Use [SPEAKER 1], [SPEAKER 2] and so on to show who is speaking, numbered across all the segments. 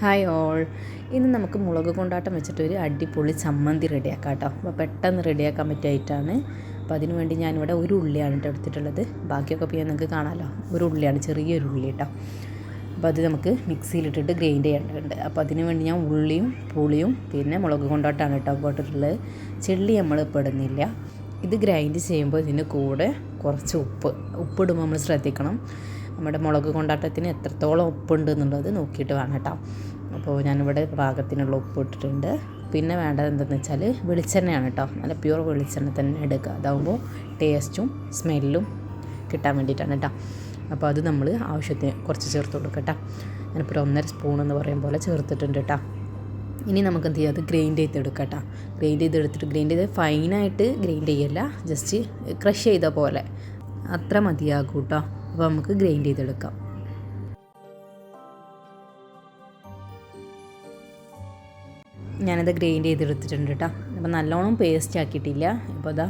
[SPEAKER 1] Hi all. ഇന്ന് നമുക്ക് മുളക് കൊണ്ടാട്ടം വെച്ചിട്ട് ഒരു അടിപൊളി ചമ്മന്തി റെഡിയാക്കാം കേട്ടോ. അപ്പോൾ പെട്ടെന്ന് റെഡിയാക്കാൻ പറ്റിയായിട്ടാണ് അപ്പോൾ അതിനുവേണ്ടി ഞാനിവിടെ ഒരു ഉള്ളിയാണ് കേട്ടോ എടുത്തിട്ടുള്ളത്. ബാക്കിയൊക്കെ പിന്നെ നിങ്ങൾക്ക് കാണാമല്ലോ ഒരു ഉള്ളിയാണ് ചെറിയൊരു ഉള്ളി കേട്ടോ. അപ്പോൾ അത് നമുക്ക് മിക്സിയിലിട്ടിട്ട് ഗ്രൈൻഡ് ചെയ്യേണ്ടതുണ്ട്. അപ്പോൾ അതിന് വേണ്ടി ഞാൻ ഉള്ളിയും പുളിയും പിന്നെ മുളക് കൊണ്ടാട്ടാണ് കേട്ടോ പോട്ടിട്ടുള്ളത് ചെള്ളി നമ്മൾ ഇപ്പോൾ ഇത് ഗ്രൈൻഡ് ചെയ്യുമ്പോൾ ഇതിന്റെ കൂടെ കുറച്ച് ഉപ്പ്. ഉപ്പിടുമ്പോൾ നമ്മൾ ശ്രദ്ധിക്കണം. നമ്മുടെ മുളക് കൊണ്ടാട്ടത്തിന് എത്രത്തോളം ഉപ്പുണ്ട് എന്നുള്ളത് നോക്കിയിട്ട് വേണം കേട്ടോ. അപ്പോൾ ഞാനിവിടെ പാകത്തിനുള്ള ഉപ്പ് ഇട്ടിട്ടുണ്ട്. പിന്നെ വേണ്ടത് എന്തെന്ന് വെച്ചാൽ വെളിച്ചെണ്ണയാണ് കേട്ടോ. നല്ല പ്യൂർ വെളിച്ചെണ്ണ തന്നെ എടുക്കുക. അതാകുമ്പോൾ ടേസ്റ്റും സ്മെല്ലും കിട്ടാൻ വേണ്ടിയിട്ടാണ് കേട്ടോ. അപ്പോൾ അത് നമ്മൾ ആവശ്യത്തിന് കുറച്ച് ചേർത്ത് കൊടുക്കുക കേട്ടോ. ഞാനിപ്പോൾ ഒന്നര സ്പൂൺ എന്ന് പറയും പോലെ ചേർത്തിട്ടുണ്ട് കേട്ടോ. ഇനി നമുക്ക് എന്ത് ചെയ്യാം? അത് ഗ്രൈൻഡ് ചെയ്തെടുക്കാം കേട്ടോ. ഗ്രൈൻഡ് ചെയ്തെടുത്തിട്ട് ഗ്രൈൻഡ് ചെയ്ത് ഫൈനായിട്ട് ഗ്രൈൻഡ് ചെയ്യല്ല. ജസ്റ്റ് ക്രഷ് ചെയ്ത പോലെ. അത്ര മതിയാകും കേട്ടോ. അപ്പോൾ നമുക്ക് ഗ്രൈൻഡ് ചെയ്തെടുക്കാം. ഞാനത് ഗ്രൈൻഡ് ചെയ്തെടുത്തിട്ടുണ്ട് കേട്ടോ അപ്പോൾ നല്ലോണം പേസ്റ്റ് ആക്കിയിട്ടില്ല. ഇപ്പോൾ അതാ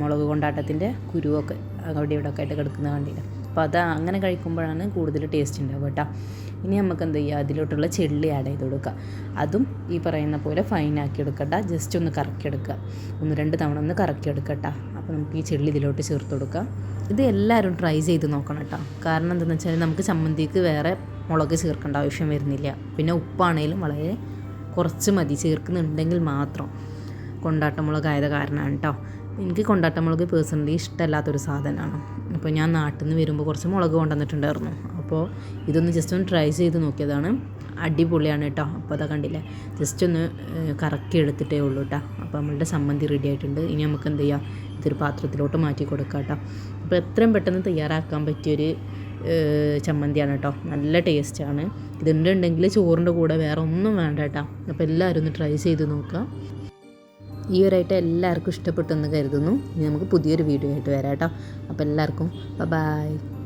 [SPEAKER 1] മുളക് കൊണ്ടാട്ടത്തിന്റെ കുരുവൊക്കെ അവിടെ ഇവിടെ ഒക്കെ ആയിട്ട് കിടക്കുന്നത് കണ്ടില്ല? അപ്പോൾ അത് അങ്ങനെ കഴിക്കുമ്പോഴാണ് കൂടുതൽ ടേസ്റ്റ് ഉണ്ടാവുക കേട്ടോ. ഇനി നമുക്ക് എന്ത് ചെയ്യുക അതിലോട്ടുള്ള ചെള്ളി ആഡ് ചെയ്ത് കൊടുക്കുക. അതും ഈ പറയുന്ന പോലെ ഫൈൻ ആക്കി എടുക്കണ്ട ജസ്റ്റ് ഒന്ന് കറക്കി എടുക്കുക. ഒന്ന് രണ്ട് തവണ ഒന്ന് കറക്കി എടുക്കട്ട അപ്പോൾ നമുക്ക് ഈ ചെള്ളി ഇതിലോട്ട് ചേർത്ത് കൊടുക്കാം. ഇത് എല്ലാവരും ട്രൈ ചെയ്ത് നോക്കണം കേട്ടോ. കാരണം എന്താണെന്ന് വെച്ചാൽ നമുക്ക് ചമ്മന്തിക്ക് വേറെ മുളക് ചേർക്കേണ്ട ആവശ്യം വരുന്നില്ല. പിന്നെ ഉപ്പാണേലും വളരെ കുറച്ച് മതി. ചേർക്കുന്നുണ്ടെങ്കിൽ മാത്രം. കൊണ്ടാട്ടമുളകായത് കാരണമാണ് കേട്ടോ. എനിക്ക് കൊണ്ടാട്ടമുളക് പേഴ്സണലി ഇഷ്ടമല്ലാത്തൊരു സാധനമാണ്. അപ്പോൾ ഞാൻ നാട്ടിൽ നിന്ന് വരുമ്പോൾ കുറച്ച് മുളക് കൊണ്ടുവന്നിട്ടുണ്ടായിരുന്നു. അപ്പോൾ ഇതൊന്ന് ജസ്റ്റ് ഒന്ന് ട്രൈ ചെയ്ത് നോക്കിയതാണ്. അടിപൊളിയാണ് കേട്ടോ അപ്പോൾ അതാ കണ്ടില്ലേ? ജസ്റ്റ് ഒന്ന് കറക്കി എടുത്തിട്ടേ ഉള്ളൂ കേട്ടോ അപ്പോൾ നമ്മളുടെ സമ്മന്തി റെഡി ആയിട്ടുണ്ട്. ഇനി നമുക്ക് എന്ത് ചെയ്യാം? ഇതൊരു പാത്രത്തിലോട്ട് മാറ്റി കൊടുക്കാം കേട്ടോ അപ്പോൾ എത്രയും പെട്ടെന്ന് തയ്യാറാക്കാൻ പറ്റിയൊരു ചമ്മന്തിയാണ് കേട്ടോ നല്ല ടേസ്റ്റാണ് ഇതുണ്ടെങ്കിൽ ചോറിന്റെ കൂടെ വേറെ ഒന്നും വേണ്ട കേട്ടോ അപ്പോൾ എല്ലാവരും ഒന്ന് ട്രൈ ചെയ്ത് നോക്കുക. ഈ ഒരു ഐറ്റം എല്ലാവർക്കും ഇഷ്ടപ്പെട്ടു എന്ന് കരുതുന്നു. ഇനി നമുക്ക് പുതിയൊരു വീഡിയോ ആയിട്ട് വരാം കേട്ടോ. അപ്പോൾ എല്ലാവർക്കും ബൈ